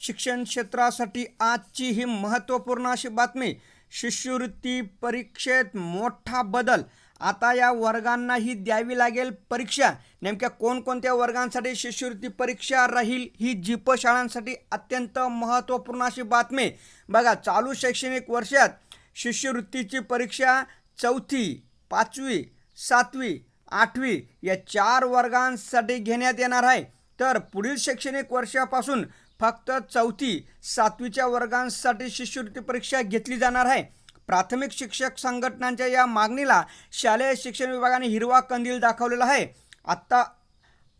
शिक्षण क्षेत्रासाठी आजची ही महत्त्वपूर्ण अशी बातमी शिष्यवृत्ती परीक्षेत मोठा बदल. आता या वर्गांनाही द्यावी लागेल परीक्षा. नेमक्या कोणकोणत्या वर्गांसाठी शिष्यवृत्ती परीक्षा राहील ही जीप शाळांसाठी अत्यंत महत्त्वपूर्ण अशी बातमी. बघा चालू शैक्षणिक वर्षात शिष्यवृत्तीची परीक्षा चौथी पाचवी सातवी आठवी या चार वर्गांसाठी घेण्यात येणार आहे. तर पुढील शैक्षणिक वर्षापासून फक्त चौथी सातवीच्या वर्गांसाठी शिष्यवृत्ती परीक्षा घेतली जाणार आहे. प्राथमिक शिक्षक संघटनांच्या या मागणीला शालेय शिक्षण विभागाने हिरवा कंदील दाखवलेला आहे. आत्ता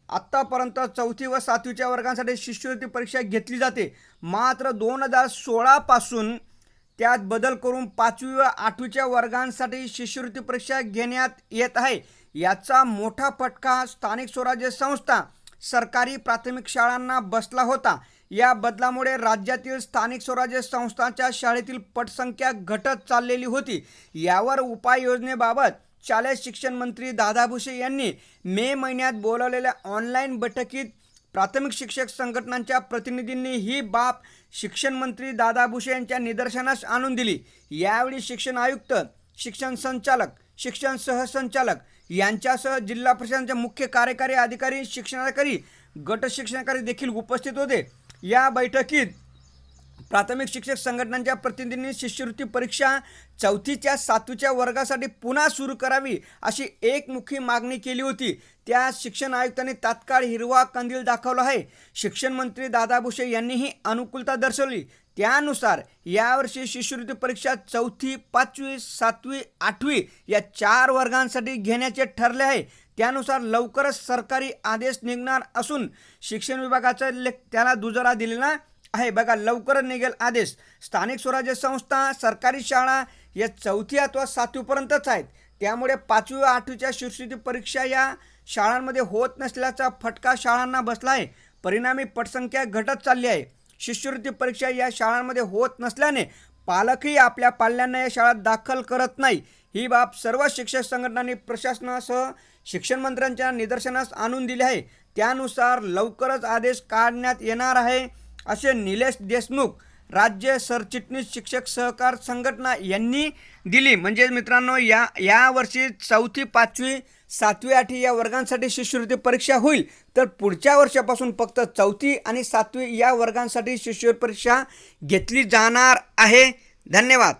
आत्तापर्यंत चौथी व सातवीच्या वर्गांसाठी शिष्यवृत्ती परीक्षा घेतली जाते. मात्र दोन हजार सोळापासून त्यात बदल करून पाचवी व आठवीच्या वर्गांसाठी शिष्यवृत्ती परीक्षा घेण्यात येत आहे. याचा मोठा फटका स्थानिक स्वराज्य संस्था सरकारी प्राथमिक शाळांना बसला होता. या बदलामुळे राज्यातील स्थानिक स्वराज्य संस्थांच्या शाळेतील पटसंख्या घटत चाललेली होती. यावर उपाययोजनेबाबत शालेय शिक्षण मंत्री दादा भुसे यांनी मे महिन्यात बोलावलेल्या ऑनलाईन बैठकीत प्राथमिक शिक्षक संघटनांच्या प्रतिनिधींनी ही बाब शिक्षण मंत्री दादा भुसे यांच्या निदर्शनास आणून दिली. यावेळी शिक्षण आयुक्त शिक्षण संचालक शिक्षण सहसंचालक यांच्यासह जिल्हा परिषदांचे मुख्य कार्यकारी अधिकारी शिक्षणाधिकारी गट शिक्षणाधिकारी देखील उपस्थित होते. या बैठकीत प्राथमिक शिक्षक संघटनांच्या प्रतिनिधींनी शिष्यवृत्ती परीक्षा चौथीच्या सातवीच्या वर्गासाठी पुन्हा सुरू करावी अशी एकमुखी मागणी केली होती. त्या शिक्षण आयुक्तांनी तात्काळ हिरवा कंदील दाखवला आहे. शिक्षण मंत्री दादा भुसे यांनीही अनुकूलता दर्शवली. त्यानुसार यावर्षी शिष्यवृत्ती परीक्षा चौथी पाचवी सातवी आठवी या चार वर्गांसाठी घेण्याचे ठरले आहे. त्यानुसार लवकरच सरकारी आदेश निघणार असून शिक्षण विभागाचा लेख त्याला दुजोरा दिलेला आहे. बघा लवकरच निघेल आदेश. स्थानिक स्वराज्य संस्था सरकारी शाळा या चौथी अथवा सातवीपर्यंतच आहेत. त्यामुळे पाचवी आठवीच्या शिष्यवृत्ती परीक्षा या शाळांमध्ये होत नसल्याचा फटका शाळांना बसला आहे. परिणामी पटसंख्या घटत चालली आहे. शिष्यवृत्ती परीक्षा या शाळांमध्ये होत नसल्याने पालकही आपल्या पाल्यांना या शाळेत दाखल करत नाही. ही बाब सर्व शिक्षक संघटनांनी प्रशासनासह शिक्षण मंत्र्यांच्या निदर्शनास आणून दिली आहे. त्यानुसार लवकरच आदेश काढण्यात येणार आहे. असे निलेश देशमुख राज्य सरचिटणीस शिक्षक सहकार संघटना यांनी दिली. म्हणजे मित्रांनो या यावर्षी चौथी पाचवी सातवी आठवी या वर्गांसाठी शिष्यवृत्ती परीक्षा होईल. तर पुढच्या वर्षापासून फक्त चौथी आणि सातवी या वर्गांसाठी शिष्यवृत्ती परीक्षा घेतली जाणार आहे. धन्यवाद.